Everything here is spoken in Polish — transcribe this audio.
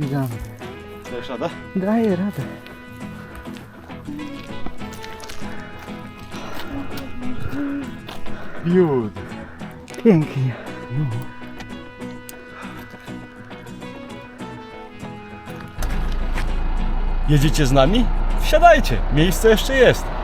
radę? Daję radę. Miód. Pięknie. Jedziecie z nami? Wsiadajcie, miejsce jeszcze jest.